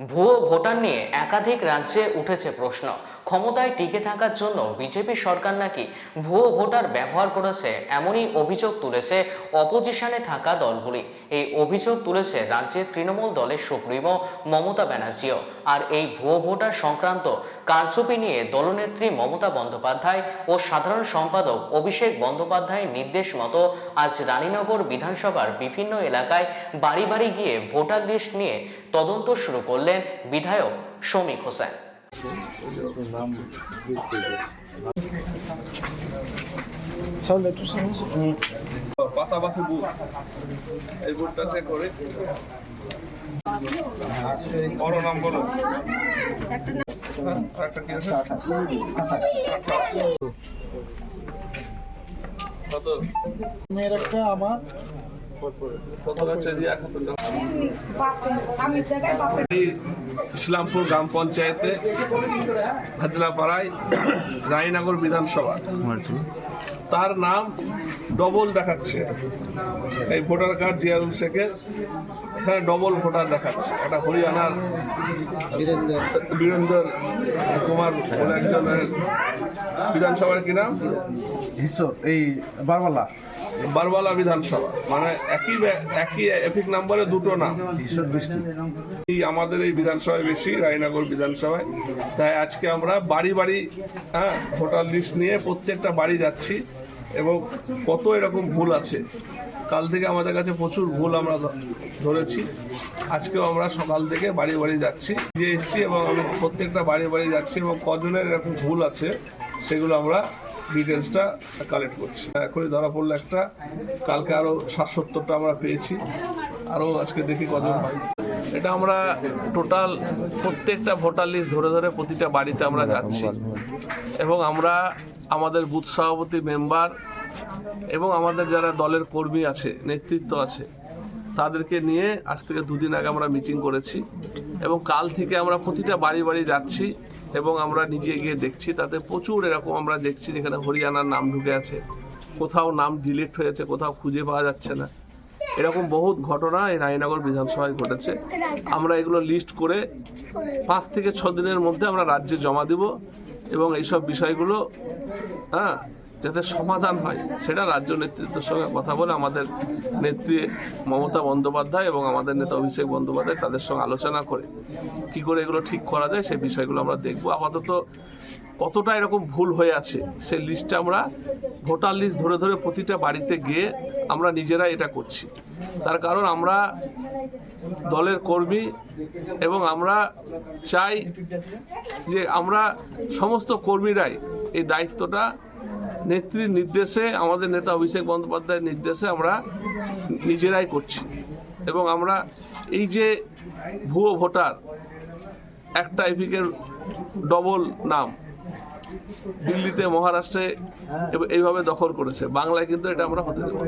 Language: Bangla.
ভুয়ো ভোটার নিয়ে একাধিক রাজ্যে উঠেছে প্রশ্ন। ক্ষমতায় টিকে থাকার জন্য বিজেপি সরকার নাকি ভুয়ো ভোটার ব্যবহার করেছে এমনই অভিযোগ তুলেছে অপোজিশনে থাকা দলগুলি। এই অভিযোগ তুলেছে রাজ্যের তৃণমূল দলের সুপ্রিমো মমতা ব্যানার্জিও। আর এই ভুয়ো ভোটার সংক্রান্ত কারচুপি নিয়ে দলনেত্রী মমতা বন্দ্যোপাধ্যায় ও সাধারণ সম্পাদক অভিষেক বন্দ্যোপাধ্যায়ের নির্দেশ মতো আজ রানীনগর বিধানসভার বিভিন্ন এলাকায় বাড়ি বাড়ি গিয়ে ভোটার লিস্ট নিয়ে তদন্ত শুরু করলেন বিধায়ক শমিক হোসেন। পাশাপাশি বুথ। এই বুথটা চেক করে। বড় নাম বলো। কত মেয়ের একটা আমার ইসলামপুর গ্রাম পঞ্চায়েতে হাজরাপাড়ায় রায়নগর বিধানসভা। তার নাম ডবল দেখাচ্ছে। এই ভোটার কার্ড জিয়ারুল শেখের, এখানে ডবল ভোটার দেখাচ্ছে। একটা হরিয়ানার বীরেন্দ্র কুমার একজনের বিধানসভার কি নাম? এই বারবালা। বারবালা বিধানসভা। মানে একই একই এপিক নাম্বারে দুটো নাম। এই আমাদের এই বিধানসভায় বেশি রায়নগর বিধানসভায়। তাই আজকে আমরা বাড়ি বাড়ি হ্যাঁ ভোটার লিস্ট নিয়ে প্রত্যেকটা বাড়ি যাচ্ছি এবং কত এরকম ভুল আছে। কাল থেকে আমাদের কাছে প্রচুর ভুল আমরা ধরেছি। আজকেও আমরা সকাল থেকে বাড়ি বাড়ি যাচ্ছি। যে এসছি এবং আমি প্রত্যেকটা বাড়ি বাড়ি যাচ্ছি এবং কজনের এরকম ভুল আছে সেগুলো আমরা ডিটেলসটা কালেক্ট করছি। এখনই ধরা পড়ল একটা, কালকে আরও ষাট সত্তরটা আমরা পেয়েছি। আরও আজকে দেখি কজন হয়। এটা আমরা টোটাল প্রত্যেকটা ভোটার লিস্ট ধরে ধরে প্রতিটা বাড়িতে আমরা যাচ্ছি। এবং আমরা আমাদের বুথ সভাপতি মেম্বার এবং আমাদের যারা দলের কর্মী আছে, নেতৃত্ব আছে, তাদেরকে নিয়ে আজ থেকে দুদিন আগে আমরা মিটিং করেছি। এবং কাল থেকে আমরা প্রতিটা বাড়ি বাড়ি যাচ্ছি। এবং আমরা নিজে গিয়ে দেখছি, তাতে প্রচুর এরকম আমরা দেখছি যেখানে হরিয়ানার নাম ঢুকে আছে। কোথাও নাম ডিলিট হয়েছে, কোথাও খুঁজে পাওয়া যাচ্ছে না। এরকম বহুত ঘটনা এই রায়নগর বিধানসভায় ঘটেছে। আমরা এগুলো লিস্ট করে পাঁচ থেকে ছ দিনের মধ্যে আমরা রাজ্যে জমা দেব এবং এইসব বিষয়গুলো হ্যাঁ যাতে সমাধান হয়, সেটা রাজ্য নেতৃত্বের সঙ্গে কথা বলে আমাদের নেত্রী মমতা বন্দ্যোপাধ্যায় এবং আমাদের নেতা অভিষেক বন্দ্যোপাধ্যায় তাদের সঙ্গে আলোচনা করে কি করে এগুলো ঠিক করা যায়, সেই বিষয়গুলো আমরা দেখব। আপাতত কতটা এরকম ভুল হয়ে আছে, সেই লিস্টটা আমরা ভোটার লিস্ট ধরে ধরে প্রতিটা বাড়িতে গিয়ে আমরা নিজেরা এটা করছি। তার কারণ আমরা দলের কর্মী এবং আমরা চাই যে আমরা সমস্ত কর্মীরাই এই দায়িত্বটা নেত্রীর নির্দেশে, আমাদের নেতা অভিষেক বন্দ্যোপাধ্যায়ের নির্দেশে আমরা নিজেরাই করছি। এবং আমরা এই যে ভুয়ো ভোটার একটা এপিকের ডবল নাম দিল্লিতে, মহারাষ্ট্রে এইভাবে দখল করেছে। বাংলায় কিন্তু এটা আমরা হতে দেবো